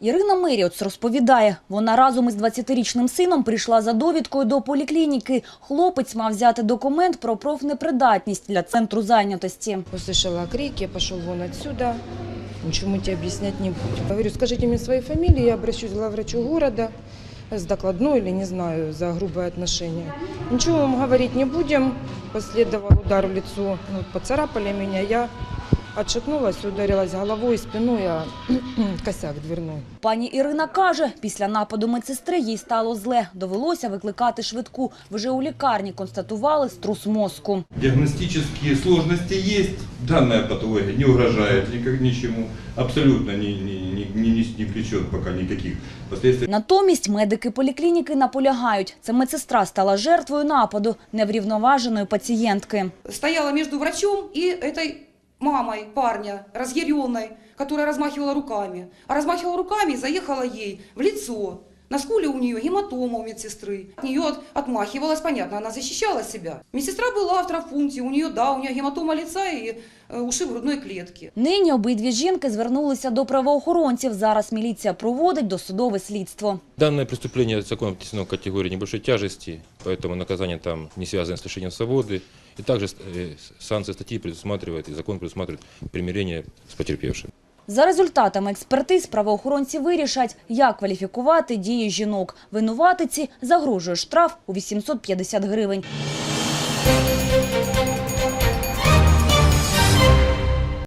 Ірина Миріоц розповідає, вона разом із 20-річним сином прийшла за довідкою до поліклініки. Хлопець мав взяти документ про профнепридатність для центру зайнятості. Услышала крики, пошел вон отсюда. Ничего мы тебе объяснять не будем. Говорю, скажите мне свои фамилии, я обращусь к главврачу города с докладной или не знаю, за грубое отношение. Ничего вам говорить не будем. Последовал удар в лицо, ну, поцарапали меня, я отшатнулась, ударилась головой и спиной, а косяк дверной. Пані Ірина каже, після нападу медсестри їй стало зле. Довелося викликати швидку. Вже у лікарні констатували струс мозку. Диагностические сложности есть. Данная патология не угрожает никак ничему, абсолютно не, не, не, не, не, не влечет пока никаких последствий. Натомість медики поліклініки наполягають, це медсестра стала жертвою нападу неврівноваженої пацієнтки. стояла между врачом и этой мамой парня, разъяренной, которая размахивала руками. А размахивала руками и заехала ей в лицо. На скуле у нее гематома у медсестры. От нее от- отмахивалась, понятно, она защищала себя. Медсестра была в травмпункте, у нее, да, у нее гематома лица и э, ушиб грудной клетки. Нині обидві жінки звернулися до правоохоронців. Зараз міліція проводить досудове слідство. Данное преступление законом отнесено к категории небольшой тяжести, поэтому наказание там не связано с лишением свободы. И также э, санкции статьи предусматривает, и закон предусматривает примирение с потерпевшим. За результатами експертиз правоохоронці вирішать, як кваліфікувати дії жінок. Винуватиці загрожує штраф у 850 гривень.